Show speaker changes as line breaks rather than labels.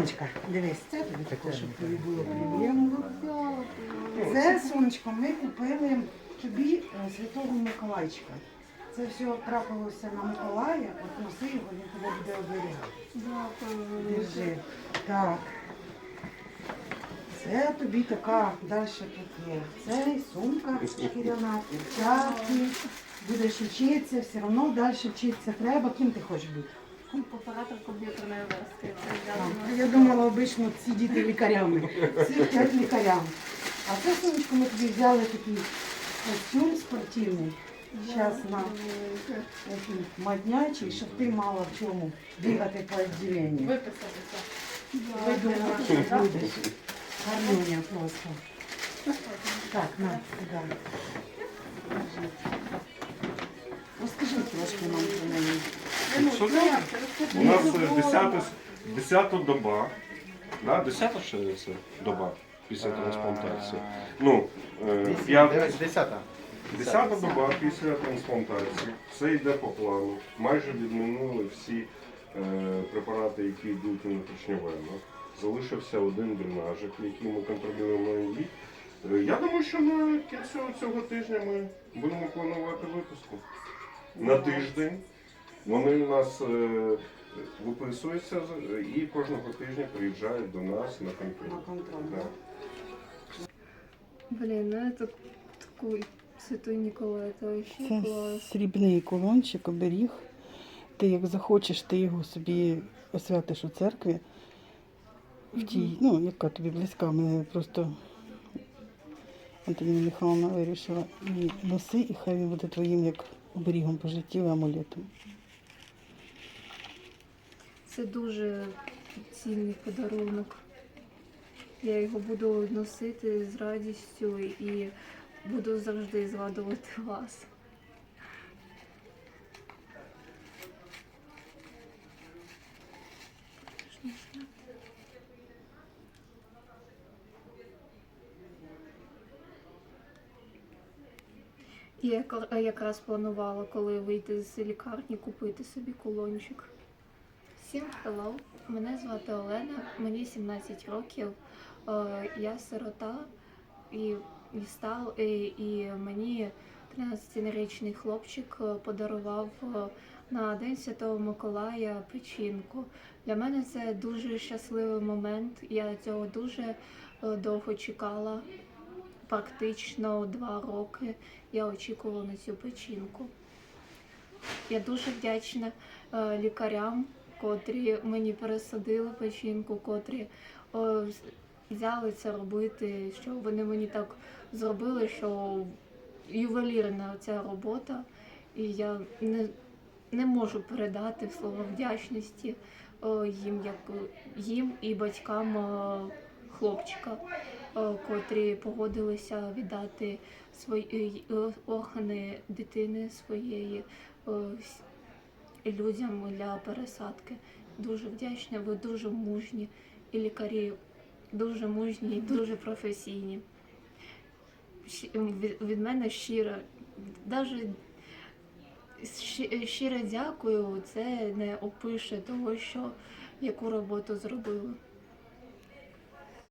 Сонечка, дивись, це тобі також, щоб тобі було приємно. Це, сонечко, ми купили тобі е, Святого Миколайчика. Це все трапилося на Миколая, от носи його, він тебе буде оберігати. Держи. Так. Це тобі така, далі тут є. Це сумка шкіряна, перчатки. Будеш вчитися, все одно далі вчитися треба. Ким ти хочеш бути?
Оператор комп'ютерної
Я думала, обично ці діти лікарями. Всі вчать лікарям. А це сонечко ми тобі взяли такий костюм спортивний. Зараз на такий моднячий, щоб ти мала в чому бігати по відділенню.
Виписатися.
Видумала, що будеш. Гарнюня просто. Так, на, сюди. Держи. Розкажи трошки нам про неї.
Що У нас е, 10, 10 доба, да? 10 ще це доба після трансплантації. Ну, е, п'ята-
Десята.
10 доба після трансплантації. Все йде по плану. Майже відмінули всі е, препарати, які йдуть внутрішньовенно. Залишився один дренажик, який ми контролюємо її. Е, Я думаю, що на кінцю цього тижня ми будемо планувати випуску. На тиждень. Вони у нас е, виписуються і кожного тижня приїжджають до нас на
На
контроль.
контроль.
Да.
Блін, ну это такой Святой Николай, это вообще
Це
класс.
срібний кулончик, оберіг. Ти як захочеш, ти його собі освятиш у церкві. В тій, ну, яка тобі близька, мене просто Антоніна Михайловна вирішила. І носи, і хай він буде твоїм як оберігом по житті і амулетом.
Це дуже цінний подарунок. Я його буду носити з радістю і буду завжди згадувати вас. Я якраз планувала, коли вийти з лікарні, купити собі кулончик. Всім hello, мене звати Олена, мені 17 років. Е, Я сирота і, і став, і, і мені 13-річний хлопчик е, подарував е, на День Святого Миколая печінку. Для мене це дуже щасливий момент. Я цього дуже довго чекала. Практично два роки я очікувала на цю печінку. Я дуже вдячна лікарям, котрі мені пересадили печінку, котрі з- взяли це робити, що вони мені так зробили, що ювелірна ця робота, і я не, не можу передати слова вдячності е, їм, як їм і батькам е, хлопчика, котрі погодилися віддати свої е, органи дитини своєї людям для пересадки. Дуже вдячна, ви дуже мужні і лікарі дуже мужні і дуже професійні. Від, мене щиро, навіть щиро дякую, це не опише того, що яку роботу зробили.